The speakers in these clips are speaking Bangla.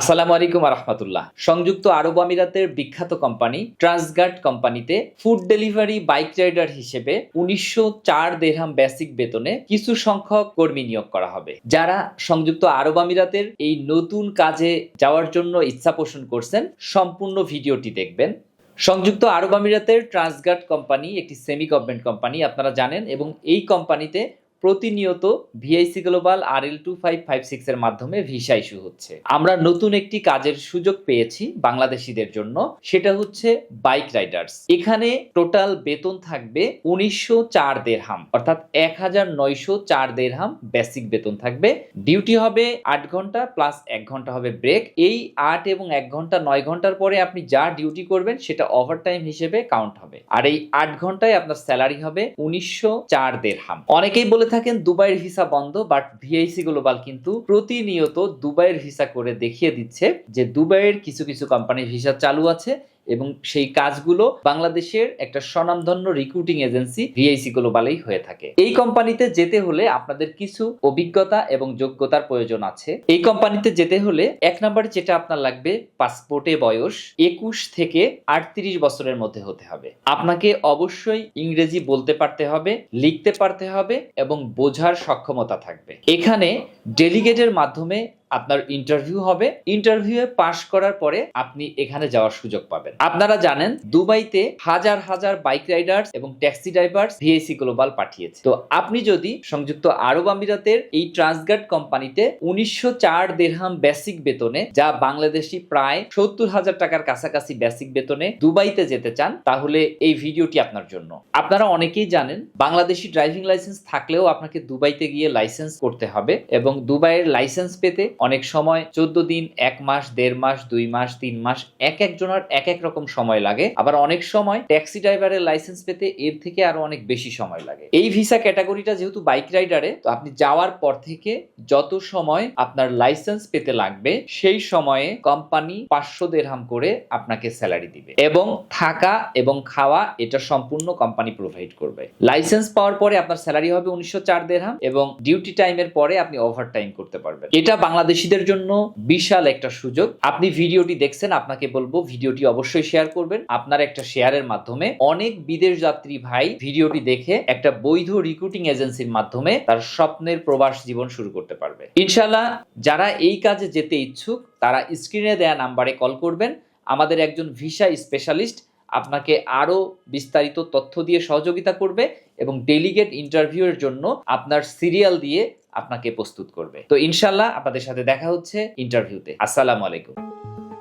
আসসালামু আলাইকুম রহমতুল্লাহ সংযুক্ত আরব আমিরাতের বিখ্যাত কোম্পানি ট্রান্সগার্ড কোম্পানিতে ফুড ডেলিভারি বাইক রাইডার হিসেবে উনিশশো চার দেড়হাম বেসিক বেতনে কিছু সংখ্যক কর্মী নিয়োগ করা হবে। যারা সংযুক্ত আরব আমিরাতের এই নতুন কাজে যাওয়ার জন্য ইচ্ছা পোষণ করছেন, সম্পূর্ণ ভিডিওটি দেখবেন। সংযুক্ত আরব আমিরাতের ট্রান্সগার্ড কোম্পানি একটি সেমি গভর্নমেন্ট কোম্পানি, আপনারা জানেন, এবং এই কোম্পানিতে প্রতিনিয়ত ভিআইসি গ্লোবাল আর L two five five six এর মাধ্যমে ভিসা ইস্যু হচ্ছে। আমরা নতুন একটি কাজের সুযোগ পেয়েছি বাংলাদেশিদের জন্য, সেটা হচ্ছে বাইক রাইডার্স। এখানে টোটাল বেতন থাকবে উনিশশো চার দেড়হাম, অর্থাৎ এক হাজার নয়শো চার দেড়হাম বেসিক বেতন থাকবে। ডিউটি হবে আট ঘণ্টা প্লাস এক ঘণ্টা হবে ব্রেক। এই আট এবং এক ঘণ্টা নয় ঘণ্টার পরে আপনি যা ডিউটি করবেন, সেটা ওভার টাইম হিসেবে কাউন্ট হবে। আর এই আট ঘন্টায় আপনার স্যালারি হবে উনিশশো চার দেড়হাম। অনেকেই বলে থাকেন দুবাইয়ের ভিসা বন্ধ বাট ভিআইসি গ্লোবাল কিন্তু প্রতিনিয়ত দুবাইয়ের ভিসা করে দেখিয়ে দিচ্ছে যে দুবাইয়ের কিছু কিছু কোম্পানির ভিসা চালু আছে। এবং সেই কাজগুলো বাংলাদেশের একটা স্বনামধন্য রিক্রুটিং এজেন্সি ভিআইসি গ্লোবালেই হয়ে থাকে। এই কোম্পানিতে যেতে হলে আপনাদের কিছু অভিজ্ঞতা এবং যোগ্যতার প্রয়োজন আছে। এই কোম্পানিতে যেতে হলে এক নম্বরে যেটা আপনার লাগবে, পাসপোর্টে বয়স একুশ থেকে আটত্রিশ বছরের মধ্যে হতে হবে। আপনাকে অবশ্যই ইংরেজি বলতে পারতে হবে, লিখতে পারতে হবে এবং বোঝার সক্ষমতা থাকবে। এখানে ডেলিগেটের মাধ্যমে আপনার ইন্টারভিউ হবে। ইন্টারভিউয়ে পাশ করার পরে আপনি এখানে যাওয়ার সুযোগ পাবেন। আপনারা জানেন, দুবাইতে হাজার হাজার বাইক রাইডার্স এবং ট্যাক্সি ড্রাইভার্স ভিএসি গ্লোবাল পাঠিয়েছে। তো আপনি যদি সংযুক্ত আরব আমিরাতের এই ট্রান্সগার্ড কোম্পানিতে উনিশশো চার দেড়হাম বেসিক বেতনে, যা বাংলাদেশি প্রায় সত্তর হাজার টাকার কাছাকাছি বেসিক বেতনে দুবাইতে যেতে চান, তাহলে এই ভিডিওটি আপনার জন্য। আপনারা অনেকেই জানেন, বাংলাদেশি ড্রাইভিং লাইসেন্স থাকলেও আপনাকে দুবাইতে গিয়ে লাইসেন্স করতে হবে এবং দুবাইয়ের লাইসেন্স পেতে অনেক সময় চোদ্দ দিন, এক মাস, দেড় মাস, দুই মাস, তিন মাস, এক একজনের এক এক রকম সময় লাগে। আবার অনেক সময় ট্যাক্সি ড্রাইভারের লাইসেন্স পেতে এর থেকে আরও অনেক বেশি সময় লাগে। এই ভিসা ক্যাটাগরিটা যেহেতু বাইক রাইডারে, তো আপনি যাওয়ার পর থেকে যত সময় আপনার লাইসেন্স পেতে লাগবে, সেই সময়ে কোম্পানি পাঁচশো দেড়হাম করে আপনাকে স্যালারি দিবে। এবং থাকা এবং খাওয়া এটা সম্পূর্ণ কোম্পানি প্রোভাইড করবে। লাইসেন্স পাওয়ার পরে আপনার স্যালারি হবে উনিশশো চার দেড়হাম এবং ডিউটি টাইমের পরে আপনি ওভার টাইম করতে পারবেন। এটা বাংলাদেশিদের জন্য বিশাল একটা সুযোগ। আপনি ভিডিওটি দেখছেন, আপনাকে বলব ভিডিওটি অবশ্যই শেয়ার করবেন। আপনার একটা শেয়ারের মাধ্যমে অনেক বিদেশ যাত্রী ভাই ভিডিওটি দেখে একটা বৈধ রিক্রুটিং এজেন্সির মাধ্যমে তার স্বপ্নের প্রবাস জীবন শুরু করতে পারবে। ইনশাল্লাহ যারা এই কাজে যেতে ইচ্ছুক, তারা স্ক্রিনে দেয়া নাম্বারে কল করবেন। আমাদের একজন ভিসা স্পেশালিস্ট আপনাকে আরও বিস্তারিত তথ্য দিয়ে সহযোগিতা করবে এবং ডেলিগেট ইন্টারভিউয়ের জন্য আপনার সিরিয়াল দিয়ে আপনাকে প্রস্তুত করবে। তো ইনশাল্লাহ আপনাদের সাথে দেখা হচ্ছে ইন্টারভিউতে। আসসালামু আলাইকুম।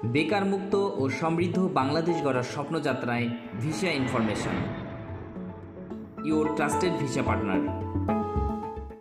বেকার মুক্ত ও সমৃদ্ধ বাংলাদেশ গড়ার স্বপ্নযাত্রায় visa information. Your trusted visa partner.